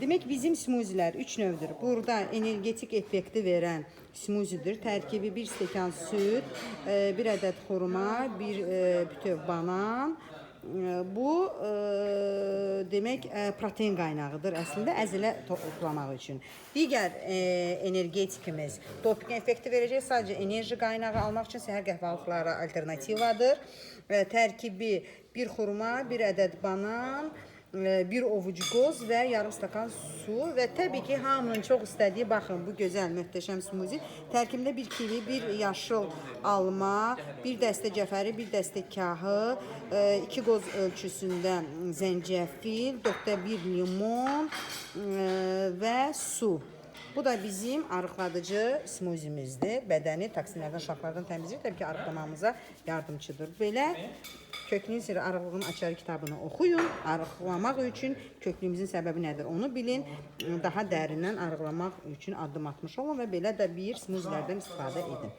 demək bizim smuzilər 3 növdür. Burada energetik effekti verən smuzidir. Tərkibi 1 stəkan süd, e, 1 ədəd xurma, 1 e, bütöv banan, e, bu e, demək e, protein qaynağıdır əslində əzilə toplamaq üçün. Digər e, energetikimiz doping effekti verəcək sadəcə enerji qaynağı almaq üçün səhər qəhvəlikləri alternativadır. E, tərkibi 1 xurma, 1 ədəd banan, bir ovuc qoz və yarım stakan su və təbii ki, hamının çox istədiyi, baxın bu gözəl, möhtəşəm smuzi. Tərkibində bir kivi, bir yaşıl alma, bir dəstə cəfəri, bir dəstə kahı, 2 qoz ölçüsündə zəncəfil, 4-1 limon e, və su. Bu da bizim arıqladıcı smuzimizdir. Bədəni toksinlərdən, şaxlardan təmizləyir. Təbii ki, arıqlamamıza yardımçıdır. Belə Köklüyün sirri arıqlığın açarı kitabını oxuyun. Arıqlamaq üçün köklüyümüzün səbəbi nədir onu bilin. Daha dərindən arıqlamaq üçün addım atmış olun və belə də bir smuzilərdən istifadə edin.